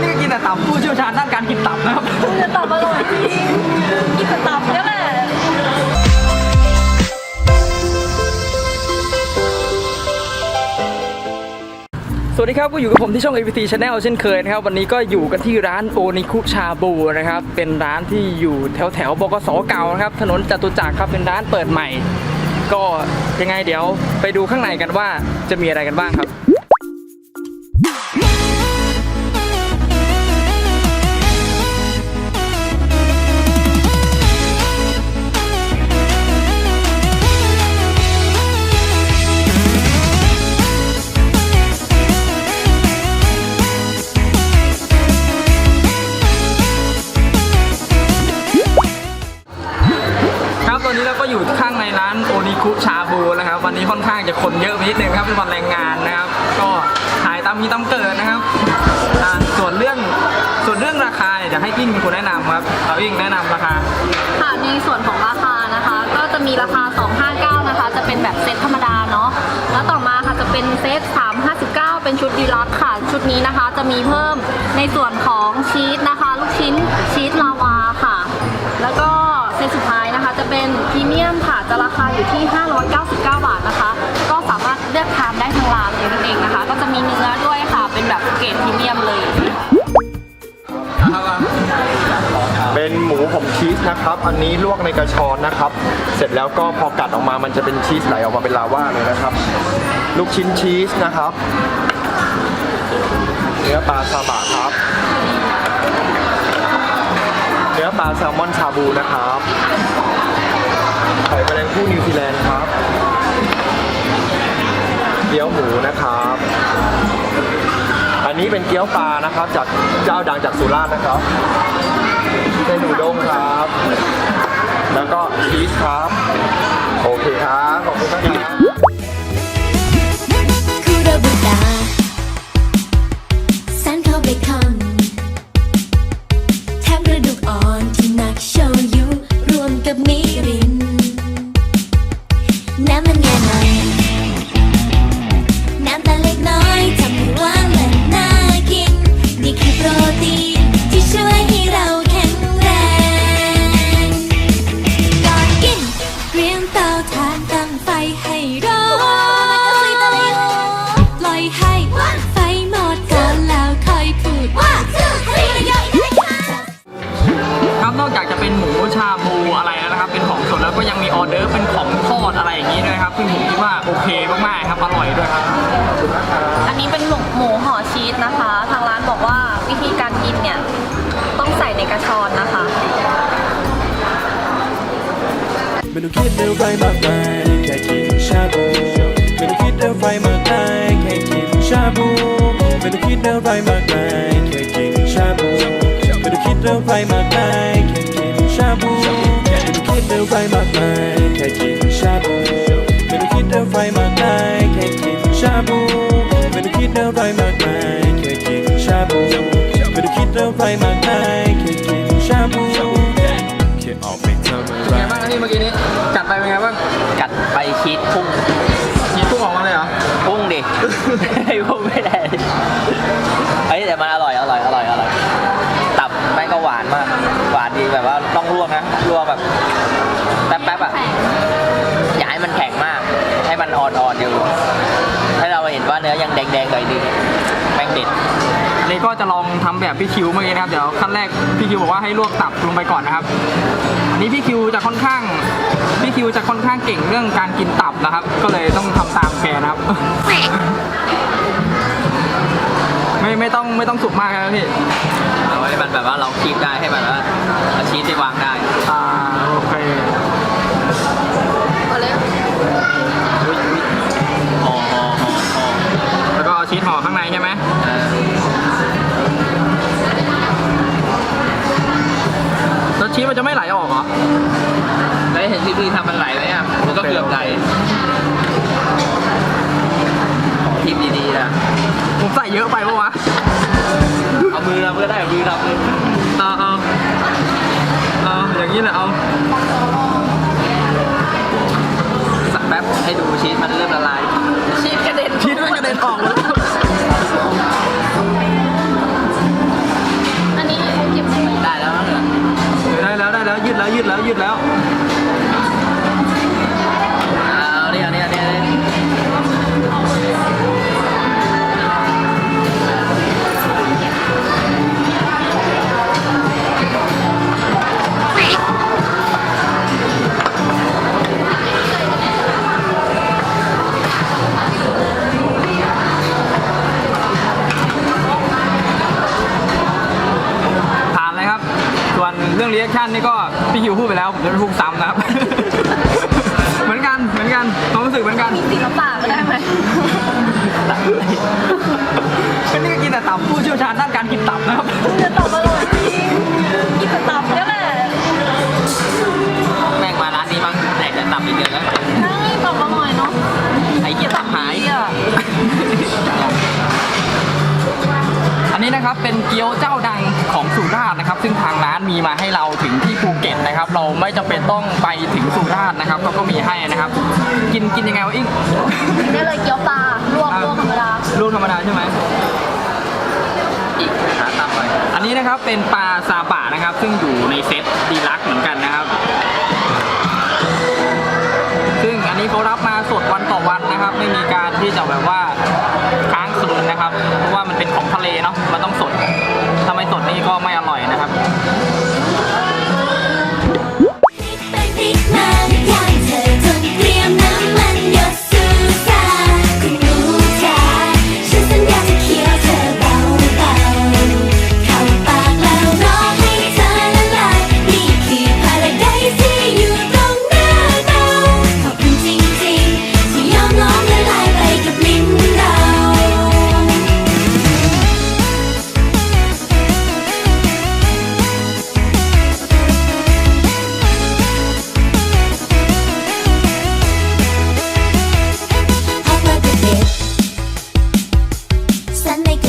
นี่ก็กินแต่ตับผู้เชี่ยวชาญด้านการกินตับนะครับจะตอบอร่อยจริงกินแต่ตับเนี่ยแหละสวัสดีครับก็อยู่กับผมที่ช่อง APT Channel เช่นเคยนะครับ วันนี้ก็อยู่กันที่ร้านโอนิคุชาบูนะครับ เป็นร้านที่อยู่แถวแถวบกสเก่านะครับ ถนนจตุจักรครับเป็นร้านเปิดใหม่ ก็ยังไงเดี๋ยวไปดูข้างในกันว่าจะมีอะไรกันบ้างครับางจะคนเยอะไปนิดนึงครับเป็นวันแรงงานนะครับ ก็ถ่ายตามมีตามเกิดนะครับส่วนเรื่องส่วนเรื่องราคาเนี่ยจะให้ปิ้งเป็นคนแนะนำครับเอาปิ้งแนะนำราคาค่ะในส่วนของราคานะคะ ก็จะมีราคา 259 นะคะ จะเป็นแบบเซตธรรมดาเนาะแล้วต่อมาค่ะจะเป็นเซต 359 เป็นชุดดีลักค่ะ ชุดนี้นะคะจะมีเพิ่มในส่วนของชีสนะคะ ลูกชิ้นช มีเนื้อด้วยค่ะ เป็นแบบเกรดพรีเมียมเลย เป็นหมูผมชีสนะครับ อันนี้ลวกในกระชอนนะครับ เสร็จแล้วก็พอกัดออกมามันจะเป็นชีสไหลออกมาเป็นลาว่าเลยนะครับ ลูกชิ้นชีสนะครับ เนื้อปลาซาบะครับ เนื้อปลาแซลมอนชาบูนะครับ ไข่แมลงภู่นิวซีแลนด์ครับ เกี๊ยวหมูนะครับ อันนี้เป็นเกี๊ยวปลานะครับ จากเจ้าดังจากสุราษฎร์นะครับเส้นหนูด้งครับ แล้วก็ชีสครับ โอเคครับ ขอบคุณครับ นะครับเป็นของสดแล้วก็ยังมีออเดอร์ฟเป็นของทอดอะไรอย่างนี้ด้วยครับซึ่งผมคิดว่าโอเคมากๆครับอร่อยด้วยครับ อันนี้เป็นหมูหมูห่อชีสนะคะ ทางร้านบอกว่าวิธีการกินเนี่ยต้องใส่ในกระชอนนะคะไม่ต้องคิดอะไรมากมายแค่กินชาบูไม่ต้องคิดอะไรมาก มากมายแค่กินชาบูไม่ต้องคิดอะไรมากมายแค่กินชาบูไม่ต้องคิดอะไรมากมายแค่กินชาบูไม่ต้องคิดอะไรมากมายแค่กินชาบูแค่ออกไปทำอะไรไงบ้างครับพี่เมื่อกี้นี้จัดไปเป็นไงบ้างกัดไปชีสพุ่งมีพุ่งออกมาเลยเหรอพุ่งดิไม่พุ่งไม่ได้เฮ้ยแต่มันอร่อยอร่อยอร่อยอร่อยตับแม่งก็หวานมาก หวานดีแบบว่าต้องลวกนะลวกแบบแป๊บๆอะอย่าให้มันแข็งมาก ให้มันอ่อนๆอยู่ให้เราเห็นว่าเนื้อยังแดงๆหน่อยนึงแม่งเด็ดอันนี้ก็จะลองทำแบบพี่คิวเมื่อกี้นะครับเดี๋ยวขั้นแรกพี่คิวบอกว่าให้ลวกตับลงไปก่อนนะครับอันนี้พี่คิวจะค่อนข้างพี่คิวจะค่อนข้างเก่งเรื่องการกินตับนะครับ ก็เลยต้องทำตามแกนะครับ ไม่ไม่ต้องไม่ต้องสุกมากนะครับพี่ เอาให้มันแบบว่าเราคีบได้ให้มันว่าเอาชีสที่วางได้อ่าโอเคอุ้ยอุ้ยห่อห่อห่อห่อแล้วก็เอาชีสห่อข้างในใช่ไหมเออแล้วชีสมันจะไม่ไหลออกเหรอได้เห็นที่พี่ทำมันไหลไหมอะมันก็เกือบไหลของทีมดีๆนะผมใส่เยอะไปปะวะ ดับเลยเอาเอาเอาอย่างนี้แหละเอาสักแป๊บให้ดูชีสมันเริ่มละลายชีสกระเด็นชีสมันกระเด็นออกเลยอันนี้เก็บได้แล้วได้แล้วได้แล้วยืดแล้วยืดแล้วยืดแล้ว นนี่ก็พี่คิวพูดไปแล้วผมจะไม่พูดซ้ำนะครับ เหมือนกันเหมือนกันความรู้สึกเหมือนกันศิลปะก็ได้ไหมก็นี่ก็กินแต่ตับผู้เชี่ยวชาญด้านการกินตับนะครับจะตอบอร่อยจริงกินแต่ตับนี่แหละแม่งมาร้านนี้มั้งแดกแต่ตับอีกเดือนแล้วใช่ตอบอร่อยเนาะไอ้เหี้ยตับหายอะอันนี้นะครับเป็นเกี๊ยวเจ้าดังของสุราษฎร์นะครับ ซึ่งทางร้านมีมาให้เราถึงที่ภูเก็ตนะครับ เราไม่จำเป็นต้องไปถึงสุราษฎร์นะครับเขาก็มีให้นะครับ กินกินยังไงวะอิงกินได้เลยเกี๊ยวปลาลวกลวกธรรมดาลูกธรรมดาใช่ไหมอีกหาตับหน่อยอันนี้นะครับเป็นปลาซาบะนะครับ ซึ่งอยู่ในเซตดีลักซ์เหมือนกันนะครับ สันใ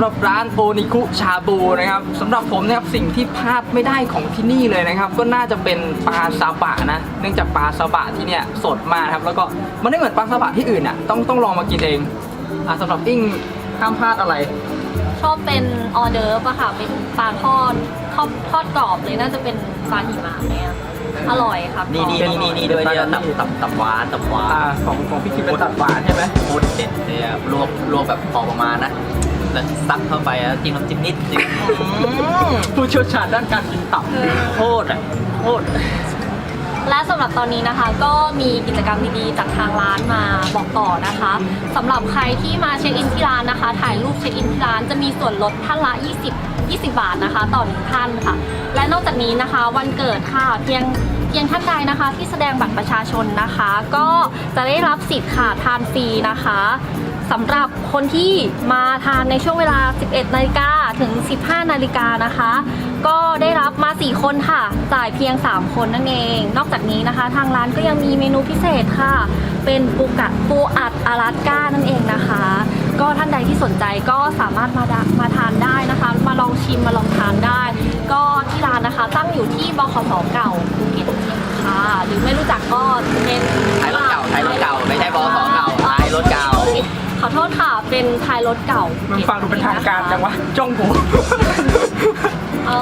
ำหรับร้านโอนิคุชาบูนะครับสำหรับผมนะครับสิ่งที่พลาดไม่ได้ของที่นี่เลยนะครับ ก็น่าจะเป็นปลาซาบะนะ เนื่องจากปลาซาบะที่เนี่ยสดมากนะครับ แล้วก็มันไม่เหมือนปลาซาบะที่อื่นอะต้องต้องลองมากินเองอะสำหรับอิงห้ามพลาดอะไร ชอบเป็นออเดิร์ฟอะค่ะเป็นปลาทอดทอดทอดกรอบเลยน่าจะเป็นปลาหิมะเนี่ยอร่อยค่ะนี่นี่กรอบนี่นี่นี่ด้วยเนี่ยตับตับตับหวานตับหวาอ่านของของพี่คิดเป็นตัดหวานใช่ไหมโคตรเด็ดเลยอะรวบรวบแบบพอประมาณนะ แล้วซัดเข้าไปแล้วจิ้มน้ำจิ้มนิดนึงผู้เชี่ยวชาญด้านการกินตับโคตรอะโคตรและสำหรับตอนนี้นะคะก็มีกิจกรรมดีๆจากทางร้านมาบอกต่อนะคะสำหรับใครที่มาเช็คอินที่ร้านนะคะ ถ่ายรูปเช็คอินที่ร้านจะมีส่วนลดท่านละ 20 20 บาทนะคะ ต่อหนึ่งท่านค่ะ และนอกจากนี้นะคะวันเกิดค่ะเพียงเพียงท่านใดนะคะที่แสดงบัตรประชาชนนะคะ ก็จะได้รับสิทธิ์ค่ะทานฟรีนะคะ สำหรับคนที่มาทานในช่วงเวลา 11 นาฬิกาถึง 15 นาฬิกานะคะ ก็ได้รับมา 4 คนค่ะ จ่ายเพียง 3 คนนั่นเอง นอกจากนี้นะคะ ทางร้านก็ยังมีเมนูพิเศษค่ะ เป็นปูกะปูอัดอาราสก้านั่นเองนะคะ ก็ท่านใดที่สนใจก็สามารถมาดมาทานได้นะคะ มาลองชิมมาลองทานได้ ก็ที่ร้านนะคะตั้งอยู่ที่บขสเก่าภูเก็ตค่ะ หรือไม่รู้จักก็เป็นท้ายรถเก่าท้ายรถเก่าไม่ใช่บอส ขอโทษค่ะ เป็นท้ายรถเก่ามัมันฟังดูเป็นทางการจังวะจ้องผมเอา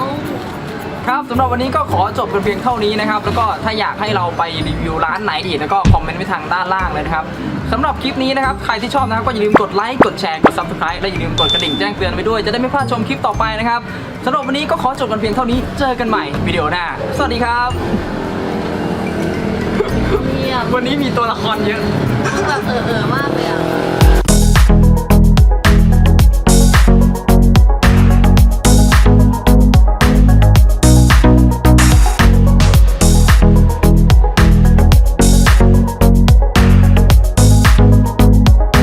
ครับสำหรับวันนี้ก็ขอจบกันเพียงเท่านี้นะครับ แล้วก็ถ้าอยากให้เราไปรีวิวร้านไหนอีกแล้วก็คอมเมนต์ไว้ทางด้านล่างเลยนะครับสำหรับคลิปนี้นะครับ ใครที่ชอบนะครับก็อย่าลืมกดไลค์กดแชร์กด subscribe และอย่าลืมกดกระดิ่งแจ้งเตือนไว้ด้วยจะได้ไม่พลาดชมคลิปต่อไปนะครับสำหรับวันนี้ก็ขอจบกันเพียงเท่านี้เจอกันใหม่วิดีโอหน้า สวัสดีครับเยี่ยมวันนี้มีตัวละครเยอะ แบบเออเออมากเลย